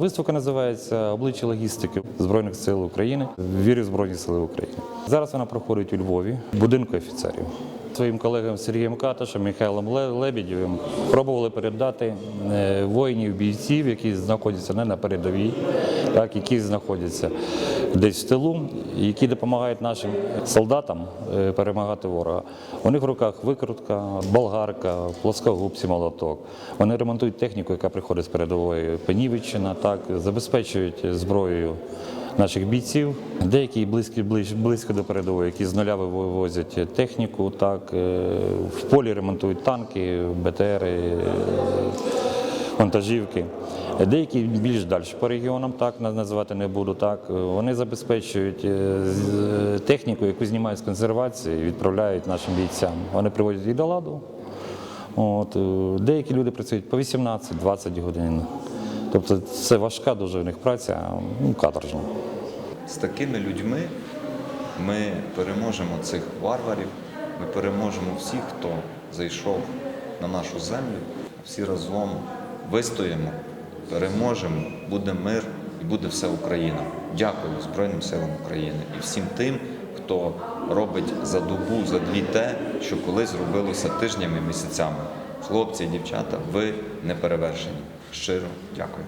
Виставка називається Обличчя логістики Збройних сил України. Вірю Збройні Сили України. Зараз вона проходить у Львові, будинку офіцерів. Своїм колегам Сергієм Каташем, Михайлом Ле- Лебедєвим пробували передати е, воїнів, бійців, які знаходяться не на передовій, так, які знаходяться десь в тилу, які допомагають нашим солдатам е, перемагати ворога. У них в руках викрутка, болгарка, плоскогубці, молоток. Вони ремонтують техніку, яка приходить з передової Пенівиччина, так, забезпечують зброєю наших бійців. Деякі близькі, ближ- близько до передової, які з нуля вивозять техніку, так, е, в полі ремонтують танки, БТРи, е, вантажівки. Деякі більш далі по регіонам, так називати не буду. Так вони забезпечують е, техніку, яку знімають з консервації, відправляють нашим бійцям. Вони приводять її до ладу. От е, деякі люди працюють по 18-20 годин. Тобто це важка дуже у них праця, ну, каторжна. З такими людьми ми переможемо цих варварів, ми переможемо всіх, хто зайшов на нашу землю. Всі разом вистоїмо, переможемо, буде мир і буде все Україна. Дякую Збройним силам України і всім тим, хто робить за добу, за дві те, що колись робилося тижнями, місяцями. Хлопці дівчата, ви не перевершені. Щиро дякую.